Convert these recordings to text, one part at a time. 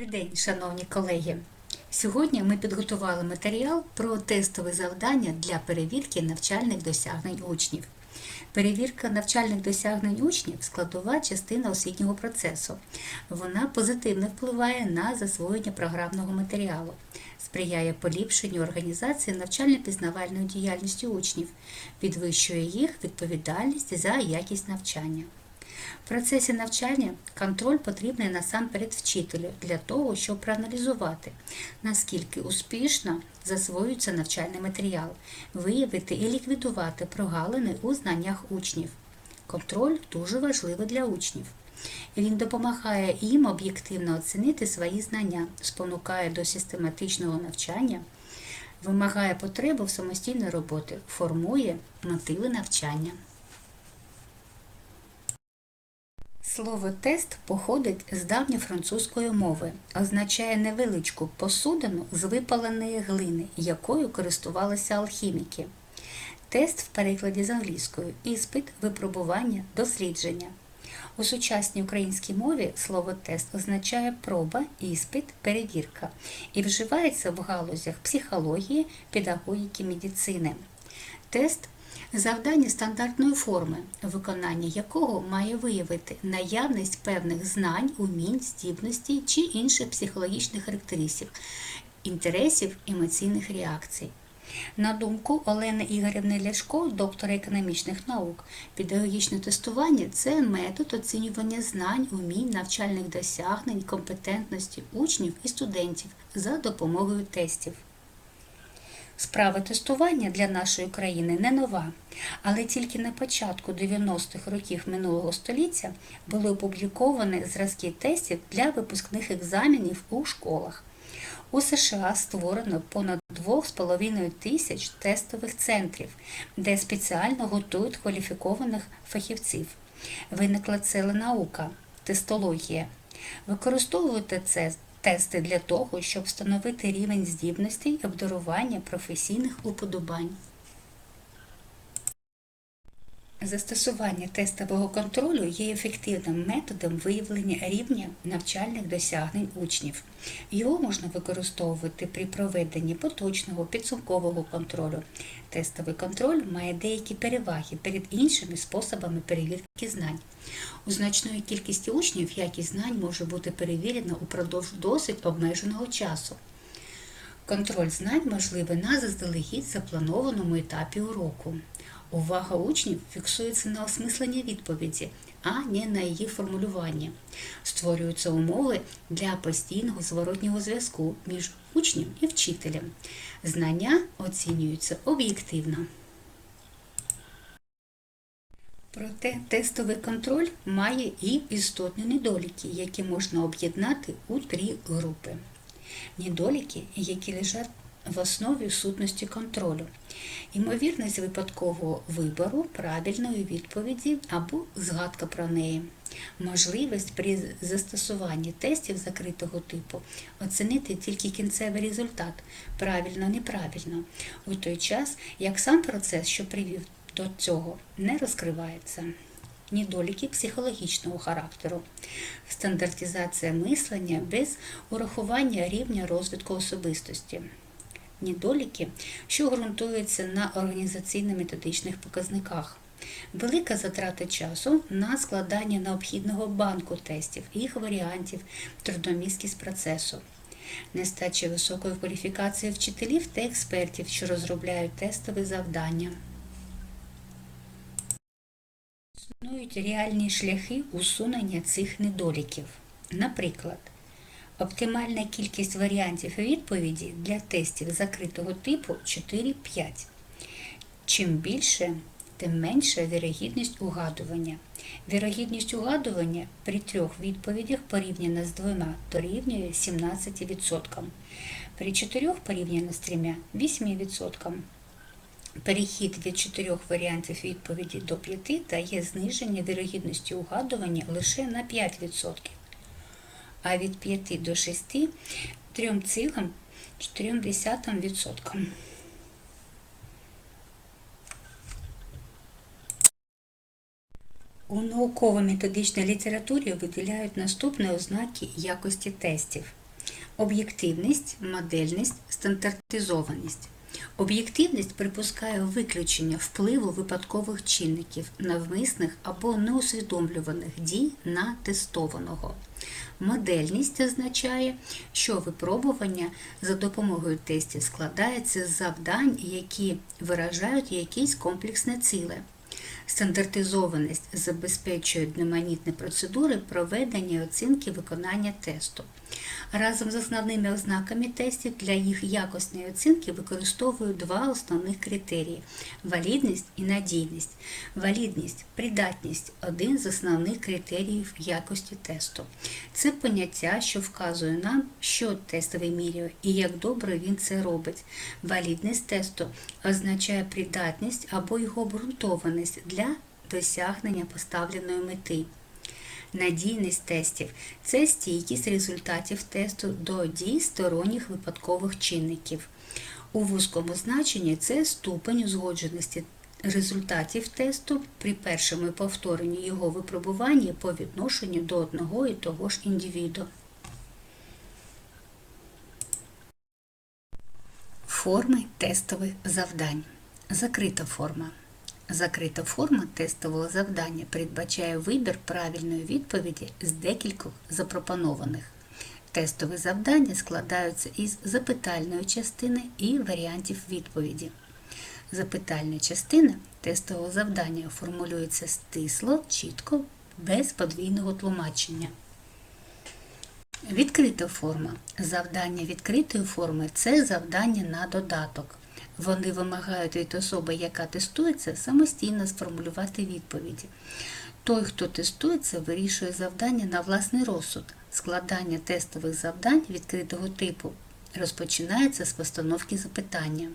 Добрий день, шановні колеги. Сьогодні ми підготували матеріал про тестове завдання для перевірки навчальних досягнень учнів. Перевірка навчальних досягнень учнів складова частина освітнього процесу. Вона позитивно впливає на засвоєння програмного матеріалу, сприяє поліпшенню організації навчально-пізнавальної діяльності учнів, підвищує їх відповідальність за якість навчання. В процесі навчання контроль потрібний насамперед вчителю для того, щоб проаналізувати, наскільки успішно засвоюється навчальний матеріал, виявити і ліквідувати прогалини у знаннях учнів. Контроль дуже важливий для учнів. Він допомагає їм об'єктивно оцінити свої знання, спонукає до систематичного навчання, вимагає потребу в самостійної роботи, формує мотиви навчання. Слово тест походить з давньофранцузької мови, означає невеличку посудину з випаленої глини, якою користувалися алхіміки. Тест в перекладі з англійською іспит, випробування, дослідження. У сучасній українській мові слово тест означає проба, іспит, перевірка і вживається в галузях психології, педагогіки, медицини. Тест Завдання стандартної форми, виконання якого має виявити наявність певних знань, умінь, здібностей чи інших психологічних характеристик, інтересів, емоційних реакцій. На думку Олени Ігорівни Ляшко, доктора економічних наук, педагогічне тестування це метод оцінювання знань, умінь, навчальних досягнень, компетентності учнів і студентів за допомогою тестів. Справа тестування для нашої країни не нова, але тільки на початку 90-х років минулого століття були опубліковані зразки тестів для випускних екзаменів у школах. У США створено понад 2,5 тисяч тестових центрів, де спеціально готують кваліфікованих фахівців. Виникла ціла наука тестологія. Використовувати це тести для того, щоб встановити рівень здібностей і обдарування професійних уподобань. Застосування тестового контролю є ефективним методом виявлення рівня навчальних досягнень учнів. Його можна використовувати при проведенні поточного підсумкового контролю. Тестовий контроль має деякі переваги перед іншими способами перевірки знань. У значної кількості учнів якість знань може бути перевірена упродовж досить обмеженого часу. Контроль знань можливий на заздалегідь запланованому етапі уроку. Увага учнів фіксується на осмисленні відповіді, а не на її формулювання. Створюються умови для постійного зворотнього зв'язку між учнем і вчителем. Знання оцінюються об'єктивно. Проте тестовий контроль має і істотні недоліки, які можна об'єднати у три групи. Недоліки, які лежать в основі сутності контролю, ймовірність випадкового вибору правильної відповіді або згадка про неї, можливість при застосуванні тестів закритого типу оцінити тільки кінцевий результат правильно-неправильно, у той час як сам процес, що привів до цього, не розкривається. Недоліки психологічного характеру, стандартизація мислення без урахування рівня розвитку особистості недоліки, що ґрунтуються на організаційно-методичних показниках. Велика затрата часу на складання необхідного банку тестів, їх варіантів, трудомісткість процесу, нестача високої кваліфікації вчителів та експертів, що розробляють тестові завдання. Існують реальні шляхи усунення цих недоліків. Наприклад, Оптимальна кількість варіантів відповіді для тестів закритого типу 4-5. Чим більше, тим менша вірогідність угадування. Вірогідність угадування при трьох відповідях порівняно з двома дорівнює 17%. При чотирьох порівняно з трьома 8%. Перехід від чотирьох варіантів відповіді до п'яти дає зниження вірогідності угадування лише на 5% а від 5 до 6 3,4%. У науково-методичній літературі виділяють наступні ознаки якості тестів. Об'єктивність, модельність, стандартизованість. Об'єктивність припускає виключення впливу випадкових чинників, навмисних або неусвідомлюваних дій на тестованого. Модельність означає, що випробування за допомогою тестів складається з завдань, які виражають якісь комплексне ціле. Стандартизованість забезпечує одноманітні процедури проведення і оцінки виконання тесту. Разом з основними ознаками тестів для їх якісної оцінки використовують два основних критерії валідність і надійність. Валідність, придатність один з основних критеріїв якості тесту. Це поняття, що вказує нам, що тест вимірює і як добре він це робить. Валідність тесту означає придатність або його обґрунтованість для досягнення поставленої мети. Надійність тестів це стійкість результатів тесту до дій сторонніх випадкових чинників. У вузькому значенні це ступень узгодженості результатів тесту при першому повторенні його випробування по відношенню до одного і того ж індивіду. Форми тестових завдань. Закрита форма. Закрита форма тестового завдання передбачає вибір правильної відповіді з декількох запропонованих. Тестові завдання складаються із запитальної частини і варіантів відповіді. Запитальна частина тестового завдання формулюється стисло, чітко, без подвійного тлумачення. Відкрита форма. Завдання відкритої форми це завдання на додаток. Вони вимагають від особи, яка тестується, самостійно сформулювати відповіді. Той, хто тестується, вирішує завдання на власний розсуд. Складання тестових завдань відкритого типу розпочинається з постановки запитання.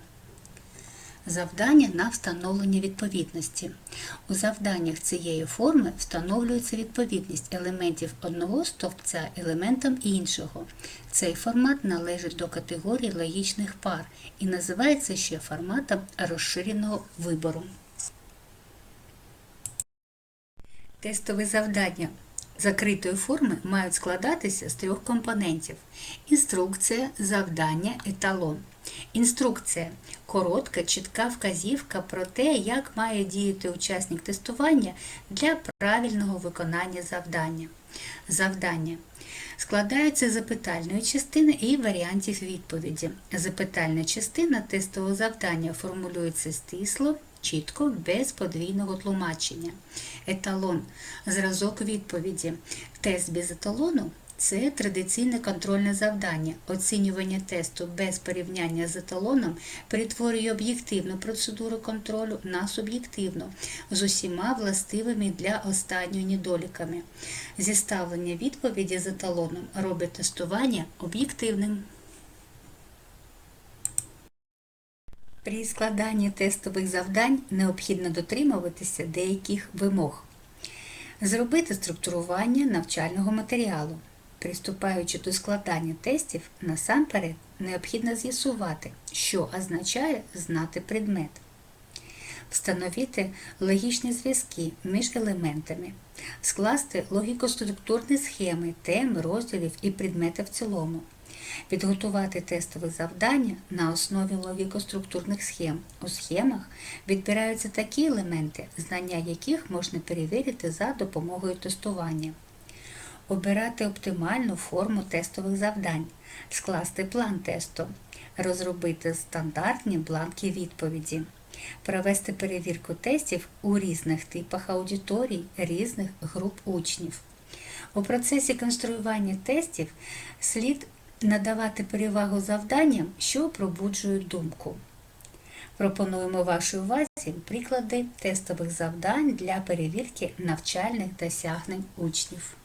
Завдання на встановлення відповідності. У завданнях цієї форми встановлюється відповідність елементів одного стовпця елементам іншого. Цей формат належить до категорії логічних пар і називається ще форматом розширеного вибору. Тестові завдання закритої форми мають складатися з трьох компонентів: інструкція, завдання, еталон. Інструкція коротка, чітка вказівка про те, як має діяти учасник тестування для правильного виконання завдання. Завдання складається з запитальної частини і варіантів відповіді. Запитальна частина тестового завдання формулюється стисло, чітко, без подвійного тлумачення. Еталон зразок відповіді. Тест без еталону це традиційне контрольне завдання. Оцінювання тесту без порівняння з еталоном перетворює об'єктивну процедуру контролю на суб'єктивну з усіма властивими для останнього недоліками. Зіставлення відповіді з еталоном робить тестування об'єктивним. При складанні тестових завдань необхідно дотримуватися деяких вимог. Зробити структурування навчального матеріалу. Приступаючи до складання тестів, насамперед необхідно з'ясувати, що означає знати предмет, встановити логічні зв'язки між елементами, скласти логіко-структурні схеми, тем, розділів і предметів в цілому, підготувати тестове завдання на основі логіко-структурних схем. У схемах відбираються такі елементи, знання яких можна перевірити за допомогою тестування обирати оптимальну форму тестових завдань, скласти план тесту, розробити стандартні бланки відповіді, провести перевірку тестів у різних типах аудиторій різних груп учнів. У процесі конструювання тестів слід надавати перевагу завданням, що пробуджують думку. Пропонуємо вашій увазі приклади тестових завдань для перевірки навчальних досягнень учнів.